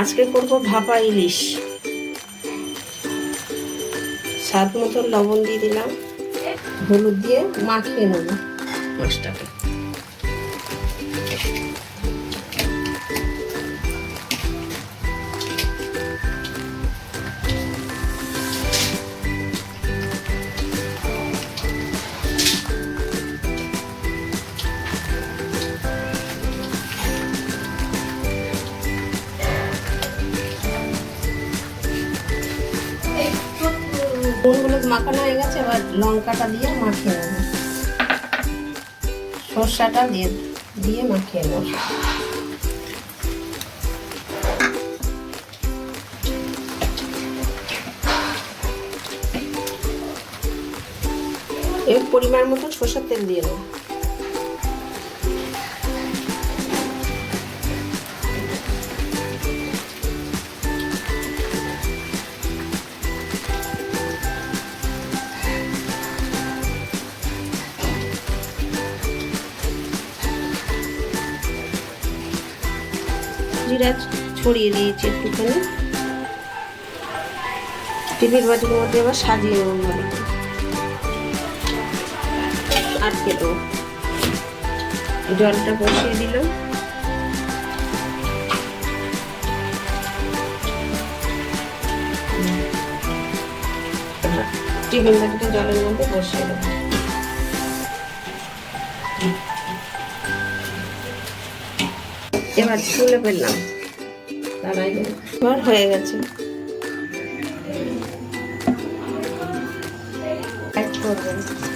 আজকে করব ভাপা ইলিশ। স্বাদ মতো লবণ দিয়ে দিলাম। হলুদ দিয়ে মাখিয়ে নেব। মাছটাকে। নুনগুলো মাখানো হয়ে গেছে, এবার লঙ্কাটা দিয়ে মাখিয়ে নেব। সর্ষাটা দিয়ে দিয়ে মাখিয়ে নেব। এর পরিমাণ মতো সর্ষার তেল দিয়ে নেব জিরা ছড়িয়ে দিয়েছি একটুখানি। টিফিন বাটির মধ্যে এবার সাজিয়ে নেব করে। আটকে দেবো জলটা বসিয়ে দিলাম। টিফিন বাটিটা জলের মধ্যে বসিয়ে দেবো। এবার তুলে ফেললাম। তারাই এবার হয়ে গেছে। এক করবেন।